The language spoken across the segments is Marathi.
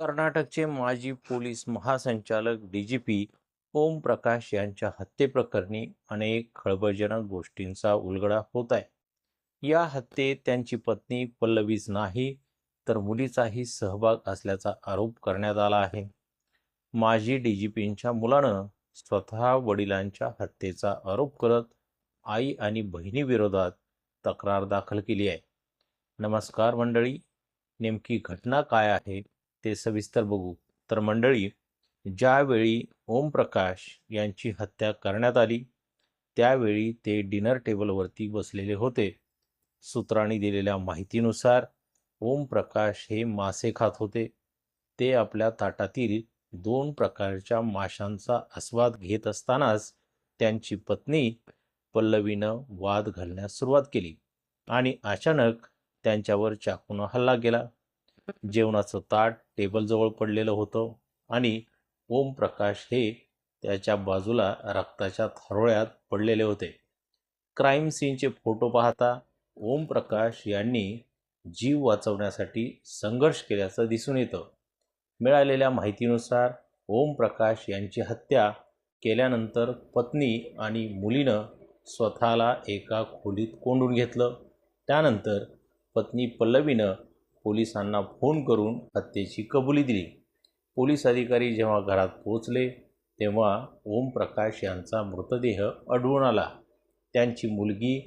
कर्नाटकचे माजी पोलीस महासंचालक D G P Om Prakash यांच्या हत्येप्रकरणी अनेक खळबळजनक गोष्टींचा उलगडा होत आहे. या हत्येत त्यांची पत्नी पल्लवीच नाही, तर मुलीचाही सहभाग असल्याचा आरोप करण्यात आला आहे. माजी डीजीपींच्या मुलानं स्वतः वडिलांच्या हत्येचा आरोप करत आई आणि बहिणीविरोधात तक्रार दाखल केली आहे. नमस्कार मंडळी, नेमकी घटना काय आहे ते सविस्तर बघू. तर मंडळी, ज्यावेळी ओमप्रकाश यांची हत्या करण्यात आली, त्यावेळी ते डिनर टेबलवरती बसलेले होते. सूत्रांनी दिलेल्या माहितीनुसार ओमप्रकाश हे मासे खात होते. ते आपल्या ताटातील दोन प्रकारच्या माशांचा आस्वाद घेत असतानाच त्यांची पत्नी पल्लवीनं वाद घालण्यास सुरुवात केली आणि अचानक त्यांच्यावर चाकूनं हल्ला केला. जेवणाचं ताट टेबलजवळ पडलेलं होतं आणि ओमप्रकाश हे त्याच्या बाजूला रक्ताच्या थारोळ्यात पडलेले होते. क्राईम सीनचे फोटो पाहता ओमप्रकाश यांनी जीव वाचवण्यासाठी संघर्ष केल्याचं दिसून येतं. मिळालेल्या माहितीनुसार ओमप्रकाश यांची हत्या केल्यानंतर पत्नी आणि मुलीनं स्वतःला एका खोलीत कोंडून घेतलं. त्यानंतर पत्नी पल्लवीनं पोलिसांना फोन करून हत्येची कबुली दिली. पोलीस अधिकारी जेव्हा घरात पोहोचले, तेव्हा ओमप्रकाश यांचा मृतदेह आढळून आला. त्यांची मुलगी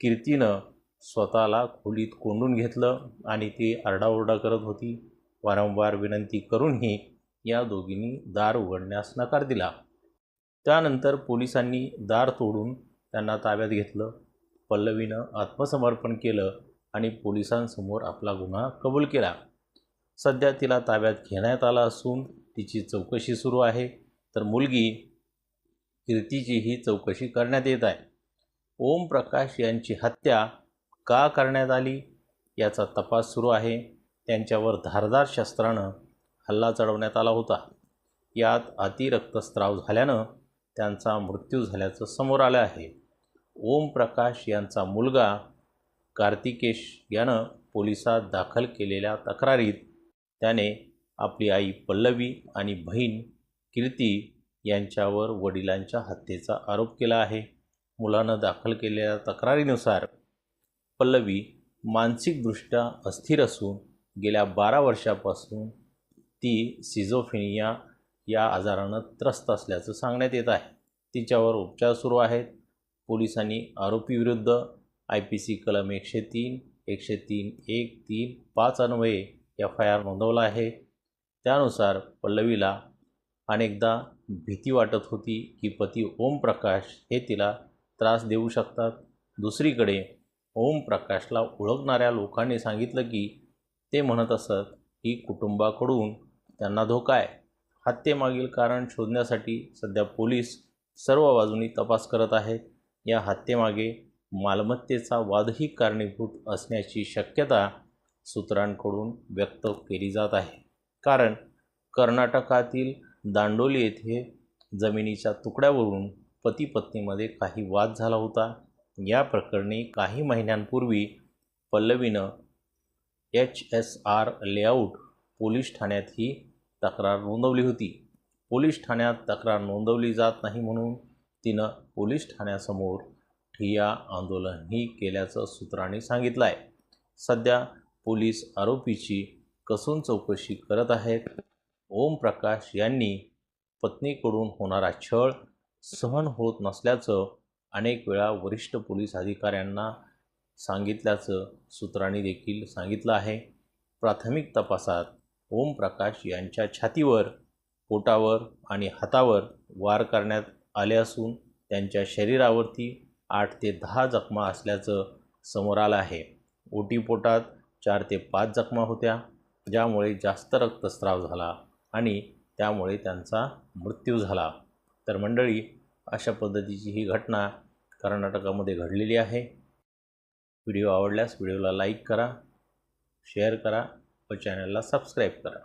कीर्तीनं स्वतःला खोलीत कोंडून घेतलं आणि ती आरडाओरडा करत होती. वारंवार विनंती करूनही या दोघींनी दार उघडण्यास नकार दिला. त्यानंतर पोलिसांनी दार तोडून त्यांना ताब्यात घेतलं. पल्लवीनं आत्मसमर्पण केलं आणि पोलिसांसमोर आपला गुन्हा कबूल केला. सध्या तिला ताब्यात घेण्यात आला असून तिची चौकशी सुरू आहे. तर मुलगी कीर्तीचीही चौकशी करण्यात येत आहे. ओम प्रकाश यांची हत्या का करण्यात आली, याचा तपास सुरू आहे. त्यांच्यावर धारदार शस्त्रानं हल्ला चढवण्यात आला होता. यात अतिरक्तस्राव झाल्यानं त्यांचा मृत्यू झाल्याचं समोर आलं आहे. ओमप्रकाश यांचा मुलगा कार्तिकेश यानं पोलिसात दाखल केलेल्या तक्रारीत त्याने आपली आई पल्लवी आणि बहीण कीर्ती यांच्यावर वडिलांच्या हत्येचा आरोप केला आहे. मुलानं दाखल केलेल्या तक्रारीनुसार पल्लवी मानसिकदृष्ट्या अस्थिर असून गेल्या बारा वर्षापासून ती सिझोफिनिया या आजारानं त्रस्त असल्याचं सांगण्यात येत आहे. तिच्यावर उपचार सुरू आहेत. पोलिसांनी आरोपीविरुद्ध आय पी सी कलम एकशे तीन, एकशे तीन एक, तीन, पाच अन्वये एफ आय आर नोंदवला आहे. त्यानुसार पल्लवीला अनेकदा भीती वाटत होती की पती ओमप्रकाश हे तिला त्रास देऊ शकतात. दुसरीकडे ओमप्रकाशला ओळखणाऱ्या लोकांनी सांगितलं की ते म्हणत असत की कुटुंबाकडून त्यांना धोका आहे. हत्येमागील कारण शोधण्यासाठी सध्या पोलीस सर्व बाजूंनी तपास करत आहेत. या हत्येमागे मालमत्तेचा वादही कारणीभूत असण्याची शक्यता सूत्रांकडून व्यक्त केली जात आहे. कारण कर्नाटकातील दांडोली येथे जमिनीच्या तुकड्यावरून पती-पत्नीमध्ये काही वाद झाला होता. या प्रकरणी काही महिन्यांपूर्वी पल्लवीनं एच एस आर लेआऊट पोलीस ठाण्यात ही तक्रार नोंदवली होती. पोलीस ठाण्यात तक्रार नोंदवली जात नाही म्हणून तिनं पोलीस ठाण्यासमोर ठिय्या आंदोलनही केल्याचं सूत्रांनी सांगितलं आहे. सध्या पोलीस आरोपीची कसून चौकशी करत आहेत. ओमप्रकाश यांनी पत्नीकडून होणारा छळ सहन होत नसल्याचं अनेक वेळा वरिष्ठ पोलीस अधिकाऱ्यांना सांगितल्याचं सूत्रांनी देखील सांगितलं आहे. प्राथमिक तपासात ओमप्रकाश यांच्या छातीवर, पोटावर आणि हातावर वार करण्यात आले असून त्यांच्या शरीरावरती आठ ते दहा जखमा असल्याचं समोर आलं आहे. ओटीपोटात चार ते पाच जखमा होत्या, ज्यामुळे जास्त रक्तस्राव झाला आणि त्यामुळे त्यांचा मृत्यू झाला. तर मंडळी, अशा पद्धतीची ही घटना कर्नाटकामध्ये घडलेली आहे. व्हिडिओ आवडल्यास व्हिडिओला लाईक करा, शेअर करा व चॅनलला सबस्क्राईब करा.